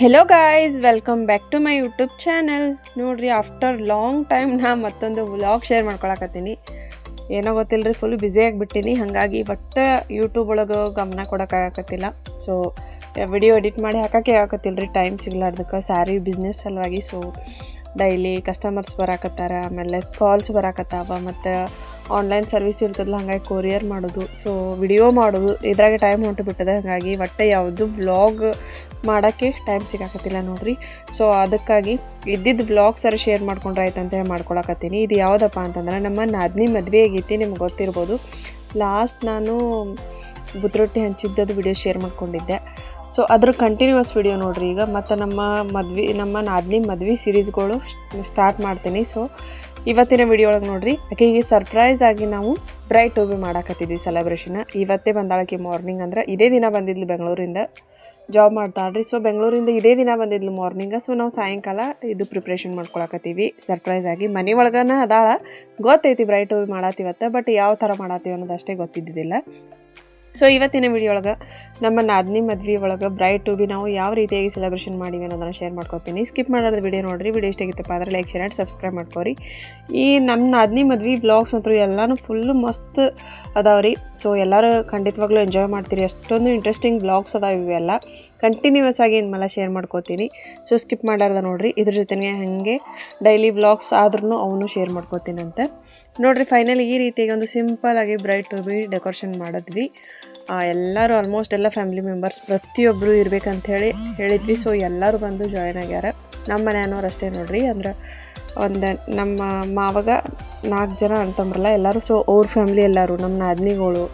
Hello guys welcome back to my YouTube channel ನೋಡ್ರಿ after long time ನಾ ಮತ್ತೊಂದು vlog share ಮಾಡ್ಕೊಳಕತ್ತೀನಿ. ಏನೋ ಗೊತ್ತಿಲ್ಲ ರೀ ಫುಲ್ ಬ್ಯುಸಿ ಆಗಿಬಿಟ್ಟಿನಿ. ಹಾಗಾಗಿ ಒಟ್ಟು ಯೂಟ್ಯೂಬ್ ಒಳಗೆ ಗಮನ ಕೊಡೋಕ್ಕಾಗತ್ತಿಲ್ಲ ಸೊ ವಿಡಿಯೋ ಎಡಿಟ್ ಮಾಡಿ ಹಾಕೋಕ್ಕೆ ಆಗತ್ತಿಲ್ಲ ರೀ ಟೈಮ್ ಸಿಗ್ಲಾರ್ದಕ್ಕೆ. ಸ್ಯಾರಿ ಬಿಸ್ನೆಸ್ ಸಲುವಾಗಿ ಸೊ ಡೈಲಿ ಕಸ್ಟಮರ್ಸ್ ಬರಾಕತ್ತಾರ, ಆಮೇಲೆ ಕಾಲ್ಸ್ ಬರಾಕತ್ತಾವ, ಮತ್ತು ಆನ್ಲೈನ್ ಸರ್ವಿಸ್ ಇರ್ತದಲ್ಲ, ಹಾಗಾಗಿ ಕೊರಿಯರ್ ಮಾಡೋದು. ಸೊ ವಿಡಿಯೋ ಮಾಡೋದು, ಇದ್ರಾಗೆ ಟೈಮ್ ಹೊಂಟು ಬಿಟ್ಟದೆ, ಹಾಗಾಗಿ ಒಟ್ಟೆ ಯಾವುದು ವ್ಲಾಗ್ ಮಾಡೋಕ್ಕೆ ಟೈಮ್ ಸಿಗಾಕತ್ತಿಲ್ಲ ನೋಡ್ರಿ. ಸೊ ಅದಕ್ಕಾಗಿ ಇದ್ದಿದ್ದು ವ್ಲಾಗ್ ಸರ್ ಶೇರ್ ಮಾಡ್ಕೊಂಡ್ರೆ ಆಯ್ತು ಅಂತ ಹೇಳಿ ಮಾಡ್ಕೊಳಕತ್ತೀನಿ. ಇದು ಯಾವುದಪ್ಪ ಅಂತಂದ್ರೆ, ನಮ್ಮ ನಾದಿನಿ ಮದುವೆ ಆಗೈತಿ, ನಿಮ್ಗೆ ಗೊತ್ತಿರ್ಬೋದು. ಲಾಸ್ಟ್ ನಾನು ಬುದ್ರೊಟ್ಟಿ ಹಂಚಿದ್ದದು ವಿಡಿಯೋ ಶೇರ್ ಮಾಡ್ಕೊಂಡಿದ್ದೆ. ಸೊ ಅದ್ರ ಕಂಟಿನ್ಯೂಸ್ ವಿಡಿಯೋ ನೋಡ್ರಿ ಈಗ. ಮತ್ತು ನಮ್ಮ ಮದ್ವೆ, ನಮ್ಮ ನಾದಿನಿ ಮದ್ವೆ ಸೀರೀಸ್ಗಳು ಸ್ಟಾರ್ಟ್ ಮಾಡ್ತೀನಿ. ಸೊ ಇವತ್ತಿನ ವಿಡಿಯೋ ಒಳಗೆ ನೋಡ್ರಿ. ಆಕೆಗೆ ಸರ್ಪ್ರೈಸ್ ಆಗಿ ನಾವು ಬ್ರೈಟ್ ಟೂಬಿ ಮಾಡಾಕತ್ತಿದ್ವಿ ಸೆಲೆಬ್ರೇಷನ್ ಇವತ್ತೇ ಬಂದಾಳಕ್ಕೆ ಮಾರ್ನಿಂಗ್ ಅಂದ್ರೆ ಇದೇ ದಿನ ಬಂದಿದ್ಲು ಬೆಂಗಳೂರಿಂದ ಜಾಬ್ ಮಾಡ್ತಾಳ್ರಿ. ಸೊ ಬೆಂಗಳೂರಿಂದ ಇದೇ ದಿನ ಬಂದಿದ್ಲು ಮಾರ್ನಿಂಗ ಸೊ ನಾವು ಸಾಯಂಕಾಲ ಇದು ಪ್ರಿಪ್ರೇಷನ್ ಮಾಡ್ಕೊಳಕತ್ತೀವಿ. ಸರ್ಪ್ರೈಸ್ ಆಗಿ ಮನೆ ಒಳಗನ ಅದಾಳ. ಗೊತ್ತೈತಿ ಬ್ರೈಟ್ ಟೂಬಿ ಮಾಡತ್ತಿವತ್ತ ಬಟ್ ಯಾವ ಥರ ಮಾಡತ್ತೀವಿ ಅನ್ನೋದು ಅಷ್ಟೇ ಗೊತ್ತಿದ್ದಿದ್ದಿಲ್ಲ. ಸೊ ಇವತ್ತಿನ ವಿಡಿಯೋ ಒಳಗೆ ನಮ್ಮ ನಾದಿನಿ ಮದ್ವೆ ಒಳಗೆ ಬ್ರೈಟ್ ಟು ಬಿ ನಾವು ಯಾವ ರೀತಿಯಾಗಿ ಸೆಲೆಬ್ರೇಷನ್ ಮಾಡೀವಿ ಅನ್ನೋದನ್ನು ಶೇರ್ ಮಾಡ್ಕೊತೀನಿ. ಸ್ಕಿಪ್ ಮಾಡೋದು ವಿಡಿಯೋ ನೋಡಿರಿ. ವಿಡಿಯೋ ಇಷ್ಟ ಅಂದರೆ ಲೈಕ್ ಶೇರ್ ಆ್ಯಂಡ್ ಸಬ್ಸ್ಕ್ರೈಬ್ ಮಾಡ್ಕೊರಿ. ಈ ನಮ್ಮ ನಾದಿನಿ ಮದ್ವೆ ಬ್ಲಾಗ್ಸ್ ಅಂತೂ ಎಲ್ಲನೂ ಫುಲ್ಲು ಮಸ್ತ್ ಅದಾವೆ ರೀ ಸೊ ಎಲ್ಲರೂ ಖಂಡಿತವಾಗ್ಲೂ ಎಂಜಾಯ್ ಮಾಡ್ತೀರಿ. ಅಷ್ಟೊಂದು ಇಂಟ್ರೆಸ್ಟಿಂಗ್ ಬ್ಲಾಗ್ಸ್ ಅದಾವೆ ಇವೆಲ್ಲ. ಕಂಟಿನ್ಯೂಸ್ ಆಗಿ ನಿಮ್ಮೆಲ್ಲ ಮೇಲೆ ಶೇರ್ ಮಾಡ್ಕೋತೀನಿ. ಸೊ ಸ್ಕಿಪ್ ಮಾಡಾರ್ದ ನೋಡಿರಿ. ಇದ್ರ ಜೊತೆಗೆ ಹಾಗೆ ಡೈಲಿ ಬ್ಲಾಗ್ಸ್ ಆದ್ರೂ ಅವನು ಶೇರ್ ಮಾಡ್ಕೋತೀನಿ ಅಂತ ನೋಡ್ರಿ ಫೈನಲ್ ಈ ರೀತಿಯಾಗಿ ಒಂದು ಸಿಂಪಲ್ ಆಗಿ ಬ್ರೈಟ್ ಟು ಬಿ ಡೆಕೋರೇಷನ್ ಮಾಡಿದ್ವಿ. ಎಲ್ಲರೂ ಆಲ್ಮೋಸ್ಟ್ ಎಲ್ಲ ಫ್ಯಾಮಿಲಿ ಮೆಂಬರ್ಸ್ ಪ್ರತಿಯೊಬ್ಬರು ಇರ್ಬೇಕಂತ ಹೇಳಿ ಹೇಳಿದ್ವಿ. ಸೊ ಎಲ್ಲರೂ ಬಂದು ಜಾಯ್ನ್ ಆಗ್ಯಾರ. ನಮ್ಮ ಮನೆಯವ್ರು ಅಷ್ಟೇ ನೋಡ್ರಿ. ಅಂದ್ರೆ ಒಂದು ನಮ್ಮ ಮಾವಾಗ ನಾಲ್ಕು ಜನ ಅಂತಂಬ್ರಲ್ಲ ಎಲ್ಲರೂ. ಸೊ ಅವ್ರ ಫ್ಯಾಮಿಲಿ ಎಲ್ಲರೂ ನಮ್ಮ ನಾದಿನಿಗಳು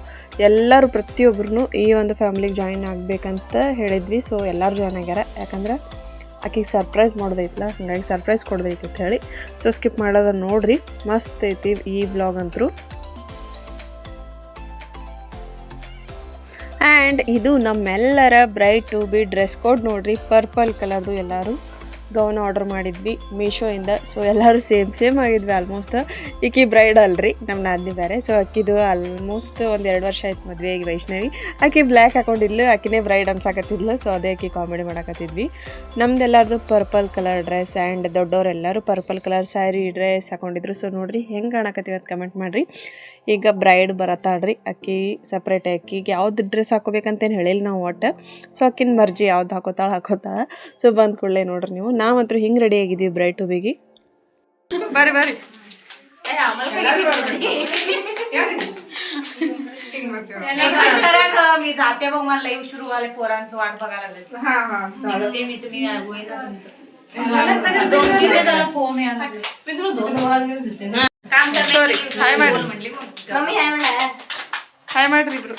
ಎಲ್ಲರೂ ಪ್ರತಿಯೊಬ್ಬರು ಈ ಒಂದು ಫ್ಯಾಮ್ಲಿಗೆ ಜಾಯಿನ್ ಆಗಬೇಕಂತ ಹೇಳಿದ್ವಿ. ಸೊ ಎಲ್ಲರೂ ಜಾಯ್ನ್ ಆಗ್ಯಾರ. ಯಾಕಂದ್ರೆ ಆಕಿಗೆ ಸರ್ಪ್ರೈಸ್ ಮಾಡೋದೈತಲ್ಲ, ಹಾಗಾಗಿ ಸರ್ಪ್ರೈಸ್ ಕೊಡೋದೈತಿ ಅಂತ ಹೇಳಿ ಸೊ ಸ್ಕಿಪ್ ಮಾಡೋದನ್ನ ನೋಡ್ರಿ. ಮಸ್ತ್ ಐತಿ ಈ ಬ್ಲಾಗ್ ಅಂತರೂ ಆ್ಯಂಡ್ ಇದು ನಮ್ಮೆಲ್ಲರ bride to be dress code ನೋಡ್ರಿ ಪರ್ಪಲ್ ಕಲರ್ದು ಎಲ್ಲರೂ ಗೌನ್ ಆರ್ಡರ್ ಮಾಡಿದ್ವಿ ಮೀಶೋಯಿಂದ ಸೊ ಎಲ್ಲರೂ ಸೇಮ್ ಸೇಮ್ ಆಗಿದ್ವಿ ಆಲ್ಮೋಸ್ಟ್ ಈಕಿ ಬ್ರೈಡ್ ಅಲ್ರಿ ನಮ್ಮ ನಾದಿನಿ ಬೇರೆ ಸೊ ಅಕ್ಕಿದು ಆಲ್ಮೋಸ್ಟ್ ಒಂದು ಎರಡು ವರ್ಷ ಆಯ್ತು ಮದುವೆ ಈಗ ವೈಷ್ಣವಿ. ಆಕಿ ಬ್ಲ್ಯಾಕ್ ಹಾಕೊಂಡಿದ್ಲು ಆಕಿನೇ ಬ್ರೈಡ್ ಅನ್ಸಾಕತ್ತಿದ್ಲು. ಸೊ ಅದೇ ಆಕಿ ಕಾಮಿಡಿ ಮಾಡಕತ್ತಿದ್ವಿ. ನಮ್ದೆಲ್ಲರದು ಪರ್ಪಲ್ ಕಲರ್ ಡ್ರೆಸ್ ಆ್ಯಂಡ್ ದೊಡ್ಡವರೆಲ್ಲರೂ ಪರ್ಪಲ್ ಕಲರ್ ಸ್ಯಾರಿ ಡ್ರೆಸ್ ಹಾಕೊಂಡಿದ್ರು. ಸೊ ನೋಡ್ರಿ, ಹೆಂಗೆ ಕಾಣಕತ್ತೀವಿ ಅಂತ ಕಮೆಂಟ್ ಮಾಡಿರಿ. ಈಗ ಬ್ರೈಡ್ ಬರತ್ತಾಳ್ರಿ ಅಕ್ಕಿ ಸಪ್ರೇಟ್ ಅಕ್ಕಿಗೆ ಯಾವ್ದು ಡ್ರೆಸ್ ಹಾಕೋಬೇಕಂತೇನು ಹೇಳಿಲ್ಲ ನಾವು ಒಟ್ಟು ಸೊ ಅಕ್ಕಿನ ಮರ್ಜಿ ಯಾವ್ದು ಹಾಕೋತಾಳ ಹಾಕೋತಾಳ ಸೊ ಬಂದ ಕೂಡಲೇ ನೋಡ್ರಿ ನೀವು ನಾವಂತೂ ಹಿಂಗೆ ರೆಡಿ ಆಗಿದ್ದೀವಿ ಬ್ರೈಡ್ ಟು ಬಿಗಿ ಬರ್ರಿ ಬರ್ರಿ मी जाते बघ मला लाईव्ह सुरू वाले पोरांचं वाट बघायला लागले ते मी तुम्ही होईल का तुमचं दोन तीन दिवस झालं फोन यायला लागले. काम Sorry. Hi, madam. म्हटली मम्मी हाय म्हणा ಹಾಯ್ ಮಾಡ್ರಿ ಇಬ್ರು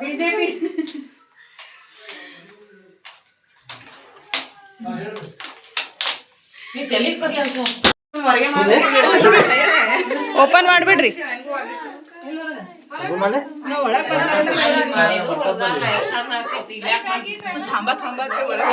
ಬಿಜೆಪಿ ಓಪನ್ ಮಾಡಿಬಿಡ್ರಿ थांबा थांबा ते ಒಳಗೆ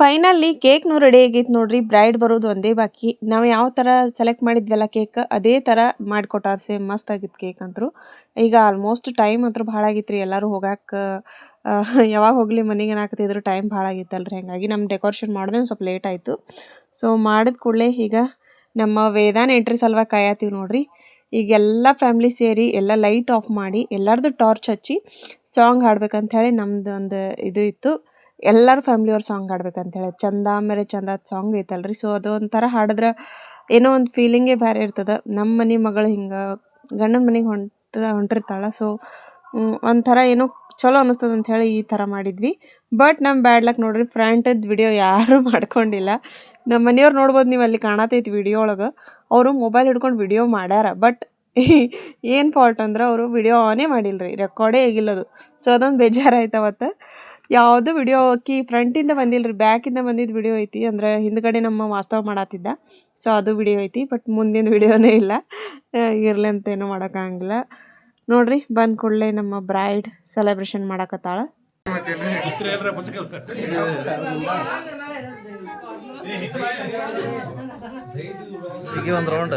ಫೈನಲ್ಲಿ ಕೇಕ್ನು ರೆಡಿ ಆಗೈತೆ ನೋಡ್ರಿ. ಬ್ರೈಡ್ ಬರೋದು ಒಂದೇ ಬಾಕಿ. ನಾವು ಯಾವ ಥರ ಸೆಲೆಕ್ಟ್ ಮಾಡಿದ್ವಲ್ಲ ಕೇಕ್ ಅದೇ ಥರ ಮಾಡಿಕೊಟ್ಟಾರ ಸೇಮ್ ಮಸ್ತ್ ಆಗಿತ್ತು ಕೇಕ್ ಅಂತರು ಈಗ ಆಲ್ಮೋಸ್ಟ್ ಟೈಮ್ ಅಂತೂ ಭಾಳ ಆಗಿತ್ತು ರೀ ಎಲ್ಲರೂ ಹೋಗಕ್ಕೆ ಯಾವಾಗ ಹೋಗಲಿ ಮನೆಗೆ ಏನಾಗ್ತಿದ್ರು ಟೈಮ್ ಭಾಳ ಆಗಿತ್ತಲ್ರಿ. ಹಾಗಾಗಿ ನಮ್ಮ ಡೆಕೋರೇಷನ್ ಮಾಡಿದೆ ಸ್ವಲ್ಪ ಲೇಟ್ ಆಯಿತು. ಸೊ ಮಾಡಿದ ಕೂಡಲೇ ಈಗ ನಮ್ಮ ವೇದಾನ ಎಂಟ್ರಿ ಸಲುವಾಗಿ ಕಾಯತ್ತೀವಿ ನೋಡ್ರಿ. ಈಗ ಎಲ್ಲ ಫ್ಯಾಮ್ಲಿ ಸೇರಿ ಎಲ್ಲ ಲೈಟ್ ಆಫ್ ಮಾಡಿ ಎಲ್ಲರದು ಟಾರ್ಚ್ ಹಚ್ಚಿ ಸಾಂಗ್ ಹಾಡ್ಬೇಕಂತ ಹೇಳಿ ನಮ್ದು ಒಂದು ಇದು ಇತ್ತು. ಎಲ್ಲರೂ ಫ್ಯಾಮ್ಲಿಯವ್ರ ಸಾಂಗ್ ಹಾಡ್ಬೇಕಂತ ಹೇಳಿ ಚಂದ ಮೇರೆ ಚಂದ ಸಾಂಗ್ ಐತಲ್ರಿ. ಸೊ ಅದು ಒಂಥರ ಹಾಡಿದ್ರೆ ಏನೋ ಒಂದು ಫೀಲಿಂಗೇ ಬೇರೆ ಇರ್ತದೆ. ನಮ್ಮ ಮನೆ ಮಗಳು ಹಿಂಗೆ, ಗಂಡನ ಮನೆಗೆ ಹೊಂಟ್ರ, ಹೊಂಟಿರ್ತಾಳೆ. ಸೊ ಒಂಥರ ಏನೋ ಚಲೋ ಅನ್ನಿಸ್ತದೆ ಅಂತ ಹೇಳಿ ಈ ಥರ ಮಾಡಿದ್ವಿ. ಬಟ್ ನಮ್ಮ ಬ್ಯಾಡ್ ಲಕ್ ನೋಡ್ರಿ ಫ್ರಂಟದ್ದು ವಿಡಿಯೋ ಯಾರೂ ಮಾಡ್ಕೊಂಡಿಲ್ಲ. ನಮ್ಮ ಮನೆಯವ್ರು ನೋಡ್ಬೋದು ನೀವು ಅಲ್ಲಿ ಕಾಣತೈತಿ ವಿಡಿಯೋ ಒಳಗೆ. ಅವರು ಮೊಬೈಲ್ ಹಿಡ್ಕೊಂಡು ವಿಡಿಯೋ ಮಾಡ್ಯಾರ. ಬಟ್ ಏನು ಫಾಲ್ಟ್ ಅಂದ್ರೆ ಅವರು ವಿಡಿಯೋ ಆನೇ ಮಾಡಿಲ್ಲ ರೀ ರೆಕಾರ್ಡೇ ಆಗಿಲ್ಲದು. ಸೊ ಅದೊಂದು ಬೇಜಾರಾಯ್ತು ಅವತ್ತು ಯಾವುದು ವಿಡಿಯೋ ಆಕಿ ಫ್ರಂಟಿಂದ ಬಂದಿಲ್ಲ ರೀ ಬ್ಯಾಕಿಂದ ಬಂದಿದ್ದು ವಿಡಿಯೋ ಐತಿ. ಅಂದರೆ ಹಿಂದ್ಗಡೆ ನಮ್ಮ ವಾಸ್ತವ ಮಾಡತ್ತಿದ್ದ ಸೊ ಅದು ವಿಡಿಯೋ ಐತಿ ಬಟ್ ಮುಂದಿನ ವಿಡಿಯೋನೇ ಇಲ್ಲ. ಇರಲಿ ಅಂತ ಏನೂ ಮಾಡೋಕ್ಕಾಗಿಲ್ಲ ನೋಡ್ರಿ ಬಂದ ಕೂಡಲೇ ನಮ್ಮ ಬ್ರೈಡ್ ಸೆಲೆಬ್ರೇಷನ್ ಮಾಡಕತ್ತಾಳ. ಈಗ ಒಂದು ರೌಂಡ್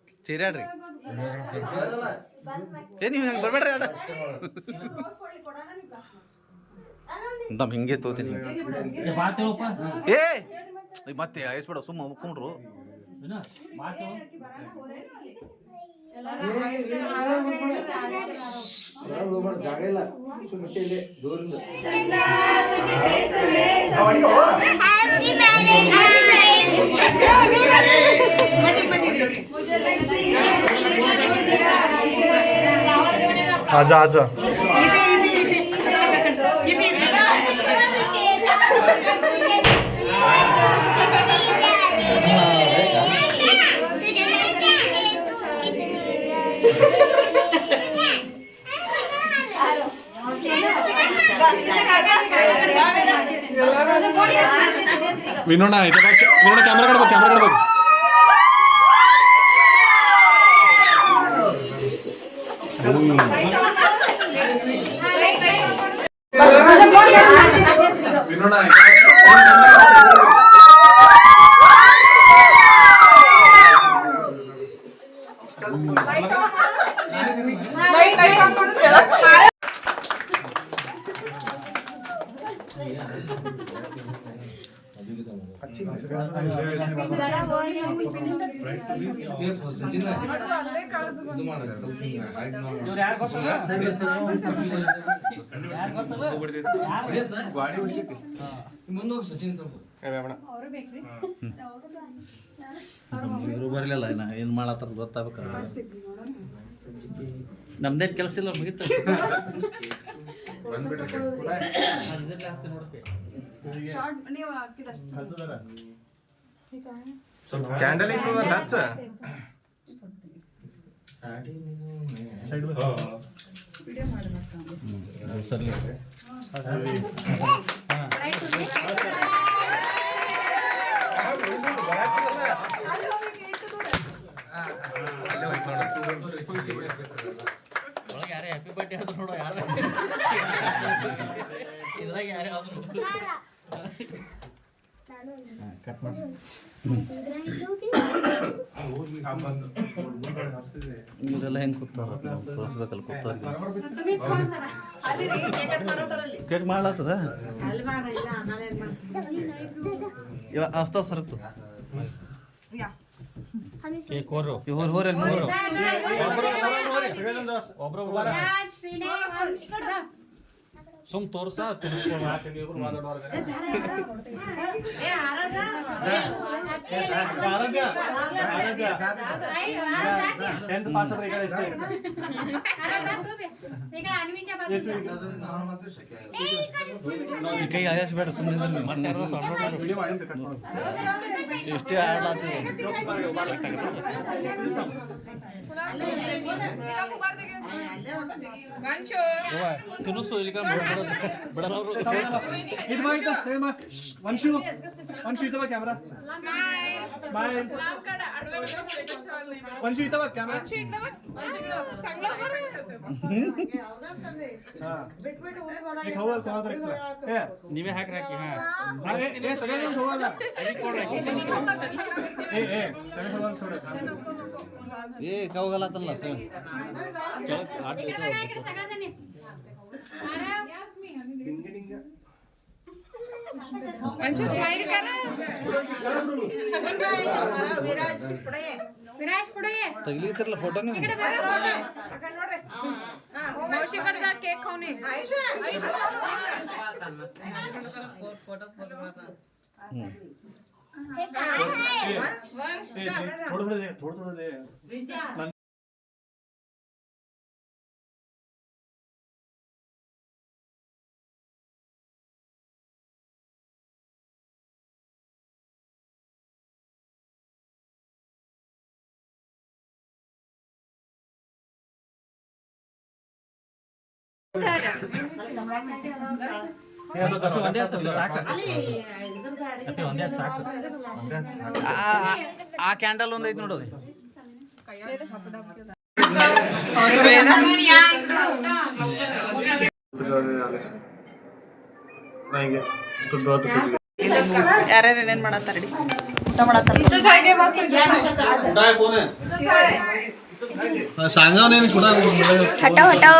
ಚೀರ್ಯಾಡ್ರಿ ಏ ನೀವು ಹಂಗೆ ಬರ್ಬೇಡ್ರಿ ಅಡ ತಮ್ಮ ಹಿಂಗೆ ತೋತೀನಿ. ಏ ಏ, ಮತ್ತೆ ಐಸ್ಬೇಡ ಸುಮ್ಮ ಮುಕ್ಕೊಂಡ್ರು आजा आजा. വിനോണ ഇത് ക്യാമറ കടപ്പോ ക്യാമറ കടപ്പോ Ooh. ಇವರು ಬರಲಿಲ್ಲ ನಾ ಏನು ಮಾಡತ್ತಾರ ಗೊತ್ತಾಗ್ಬೇಕಲ್ಲ ನಮ್ದೇನ್ ಕೆಲಸ ಇಲ್ಲ ಮುಗಿತ? ಶಾರ್ಟ್ ನೀವು ಹಾಕಿದಷ್ಟು ಕ್ಯಾಂಡಲ್ ಇರ್ತದ ಹಚ್ಚ ಅಲ್ಲಿ ಹೋಗಿ ನೋಡ ಹ್ಯಾಪಿ ಬರ್ಡೇ ಆದ್ರು ನೋಡೋ ಯಾರ? ಇದ್ರಾಗ ಯಾರೇ ಆದ್ರು. ಇವರೆಲ್ಲ ಹೆಂಗೆ ಕೂತಾರ ತೋರಿಸ್ಬೇಕಲ್ಲ ಕೂತಾರ ಕೇಕ್ ಮಾಡ್ಲತ್ತದ ಇವ ಅಸ್ತ ಕೇಕ್ ಹೋರು ಇವ್ ಹೋರಿ ಹೋರಿ ಅಲ್ಲಿ ಮುಂದೆ ಸುಮ್ ತೋರ್ಸ ತಿನ್ಸ್ಕೊಳ ಸುಮ್ ತೋರ್ಸ ತಿಳಿಸ್ಕೊಂಡು ಟೆಂತ್ ಪಾಸ್ ಆದ್ರೆ ಈಗ ಇಷ್ಟೇ ಕೈ ಅಳಿಸ್ಬೇಡ ಸುಮ್ಮನೆ ಮತ್ತೆ ಎಷ್ಟೇ ತಿನ್ನಿಸು ಇಲ್ಲಿ ಬಡನವರು ಇದು ಮಾ ಸೇಮ್ ವಂಶು ವಂಶು ಇದು ಕ್ಯಾಮ್ರಾ वंशू इथं बघ कॅमेरा स्माइल वंशी इथं बघ कॅमेरा हे खाऊ घाल, कोणाला तरी तुला. हे, ನೀವೇ ಹಾಕ್ರಿ ಹಾಕಿ ಹಾ हा, हे, हे सगळ्यांना खाऊ घाल ना. हे, हे, सगळ्यांना खाऊ घाल थोडं. ಏ ಕವಗಲತ್ತಲ್ಲ ಸರ್ ಚಲೋ ಆಟ इकडे बघा इकडे सगळ्याजणी अरे विराज पुढे ये ತೆಗಿಲಿತ್ತಿರಲ್ಲ ಫೋಟೋ ನೀವು इकडे बघा फोटो मावशीकडे जा केक खाऊन ये हे, हे, थोडं थोडं दे थोडं थोडं दे ಆ ಕ್ಯಾಂಡಲ್ ಒಂದು ಐತಿ ನೋಡೋದು ಯಾರ್ಯಾರು ಏನೇನ್ ಮಾಡತ್ತಾರ ಊಟ ಮಾಡತ್ತಾರ ಹಟಾವ್ ಹಟಾವ್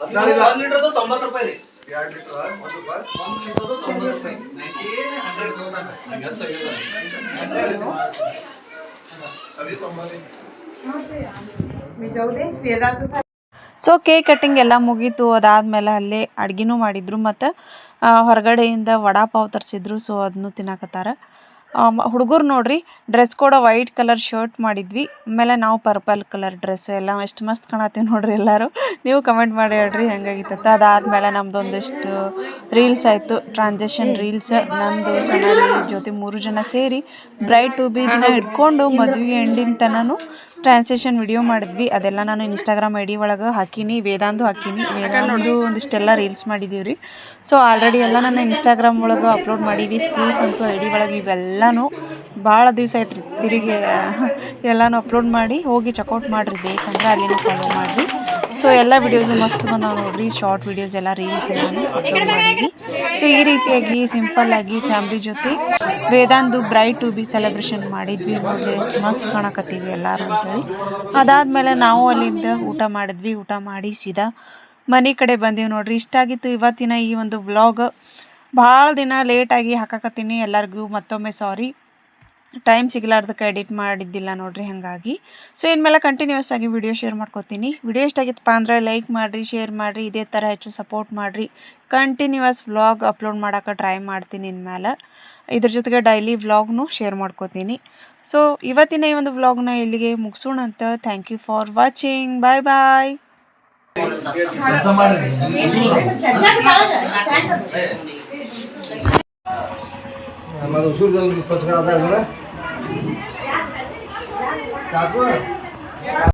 ರೀ. ಒಂದ್ ಲೀಟರ್ದು ತೊಂಬತ್ತು ರೂಪಾಯಿ. ಸೊ ಕೇಕ್ ಕಟ್ಟಿಂಗ್ ಎಲ್ಲ ಮುಗೀತು. ಅದಾದ್ಮೇಲೆ ಅಲ್ಲೇ ಅಡ್ಗಿನೂ ಮಾಡಿದ್ರು. ಮತ್ತು ಹೊರಗಡೆಯಿಂದ ವಡಾ ಪಾವ್ ತರಿಸಿದ್ರು. ಸೊ ಅದನ್ನು ತಿನ್ನಕತ್ತಾರ. ಹುಡುಗರು ನೋಡ್ರಿ ಡ್ರೆಸ್ ಕೂಡ ವೈಟ್ ಕಲರ್ ಶರ್ಟ್ ಮಾಡಿದ್ವಿ. ಆಮೇಲೆ ನಾವು ಪರ್ಪಲ್ ಕಲರ್ ಡ್ರೆಸ್ ಎಲ್ಲ ಎಷ್ಟು ಮಸ್ತ್ ಕಾಣತ್ತೀವಿ ನೋಡ್ರಿ ಎಲ್ಲರೂ. ನೀವು ಕಮೆಂಟ್ ಮಾಡಿ ಹೇಳ್ರಿ ಹೆಂಗಾಗಿತ್ತ ಅದಾದಮೇಲೆ ನಮ್ದೊಂದಿಷ್ಟು ರೀಲ್ಸ್ ಆಯಿತು. ಟ್ರಾನ್ಸಾಕ್ಷನ್ ರೀಲ್ಸ್ ನಂದು ಸೊನಾಲಿ ಜೊತೆ ಮೂರು ಜನ ಸೇರಿ ಬ್ರೈಟ್ ಟು ಬಿದನ್ನ ಹಿಡ್ಕೊಂಡು ಮದುವೆ ಎಂಡಿನ ತನೂ ಟ್ರಾನ್ಸ್ಲೇಷನ್ ವಿಡಿಯೋ ಮಾಡಿದ್ವಿ. ಅದೆಲ್ಲ ನಾನು ಇನ್ಸ್ಟಾಗ್ರಾಮ್ ಐ ಡಿ ಒಳಗೆ ಹಾಕೀನಿ, ವೇದಾಂದು ಹಾಕೀನಿ. ವೇದಾಂದು ಒಂದಿಷ್ಟೆಲ್ಲ ರೀಲ್ಸ್ ಮಾಡಿದ್ದೀವಿ ರೀ ಸೊ ಆಲ್ರೆಡಿ ಎಲ್ಲ ನಾನು ಇನ್ಸ್ಟಾಗ್ರಾಮ್ ಒಳಗೆ ಅಪ್ಲೋಡ್ ಮಾಡೀವಿ ಸ್ಕೂಲ್ಸ್ ಅಂತೂ ಐ ಡಿ ಒಳಗೆ ಇವೆಲ್ಲನೂ ಭಾಳ ದಿವಸ ಆಯ್ತು ರೀ ತಿರುಗಿ ಎಲ್ಲನೂ ಅಪ್ಲೋಡ್ ಮಾಡಿ ಹೋಗಿ ಚೆಕ್ಔಟ್ ಮಾಡಿರಿ. ಬೇಕಂದ್ರೆ ಅಲ್ಲಿನೂ ಫಾಲೋ ಮಾಡಿರಿ. ಸೊ ಎಲ್ಲ ವಿಡಿಯೋಸು ಮಸ್ತ್ ಬಂದಾವ ನೋಡ್ರಿ. ಶಾರ್ಟ್ ವಿಡಿಯೋಸ್ ಎಲ್ಲ ರೀಲ್ಸ್ ಎಲ್ಲಾನು ಅಪ್ಲೋಡ್ ಮಾಡಿದ್ವಿ. ಸೊ ಈ ರೀತಿಯಾಗಿ ಸಿಂಪಲ್ ಆಗಿ ಫ್ಯಾಮ್ಲಿ ಜೊತೆ ವೇದಾಂದು ಬ್ರೈಟ್ ಟು ಬಿ ಸೆಲೆಬ್ರೇಷನ್ ಮಾಡಿದ್ವಿ ನೋಡ್ರಿ. ಎಷ್ಟು ಮಸ್ತ್ ಕಾಣಕತ್ತೀವಿ ಎಲ್ಲರೂ ಅಂತೇಳಿ. ಅದಾದ್ಮೇಲೆ ನಾವು ಅಲ್ಲಿಂದ ಊಟ ಮಾಡಿದ್ವಿ. ಊಟ ಮಾಡಿ ಸೀದಾ ಮನೆ ಕಡೆ ಬಂದೀವಿ ನೋಡ್ರಿ. ಇಷ್ಟ ಆಗಿತ್ತು ಇವತ್ತಿನ ಈ ಒಂದು ವ್ಲಾಗ್ ಭಾಳ ದಿನ ಲೇಟಾಗಿ ಹಾಕಕತ್ತೀನಿ. ಎಲ್ಲರಿಗೂ ಮತ್ತೊಮ್ಮೆ ಸಾರಿ ಟೈಮ್ ಸಿಗಲಾರ್ದಕ್ಕೆ ಎಡಿಟ್ ಮಾಡಿದ್ದಿಲ್ಲ ನೋಡ್ರಿ ಹಾಗಾಗಿ. ಸೊ ಇನ್ಮೇಲೆ ಕಂಟಿನ್ಯೂಸ್ ಆಗಿ ವಿಡಿಯೋ ಶೇರ್ ಮಾಡ್ಕೋತೀನಿ. ವಿಡಿಯೋ ಇಷ್ಟ ಆಗಿತ್ತಪ್ಪ ಅಂದರೆ ಲೈಕ್ ಮಾಡಿರಿ ಶೇರ್ ಮಾಡಿರಿ, ಇದೇ ಥರ ಹೆಚ್ಚು ಸಪೋರ್ಟ್ ಮಾಡಿರಿ. ಕಂಟಿನ್ಯೂಸ್ ವ್ಲಾಗ್ ಅಪ್ಲೋಡ್ ಮಾಡೋಕೆ ಟ್ರೈ ಮಾಡ್ತೀನಿ ಇನ್ಮೇಲೆ. ಇದ್ರ ಜೊತೆಗೆ ಡೈಲಿ ವ್ಲಾಗ್ನು ಶೇರ್ ಮಾಡ್ಕೋತೀನಿ. ಸೊ ಇವತ್ತಿನ ಈ ಒಂದು ವ್ಲಾಗ್ನ ಇಲ್ಲಿಗೆ ಮುಗಿಸೋಣ ಅಂತ thank you for watching bye bye ನಮ್ಮದು સાચું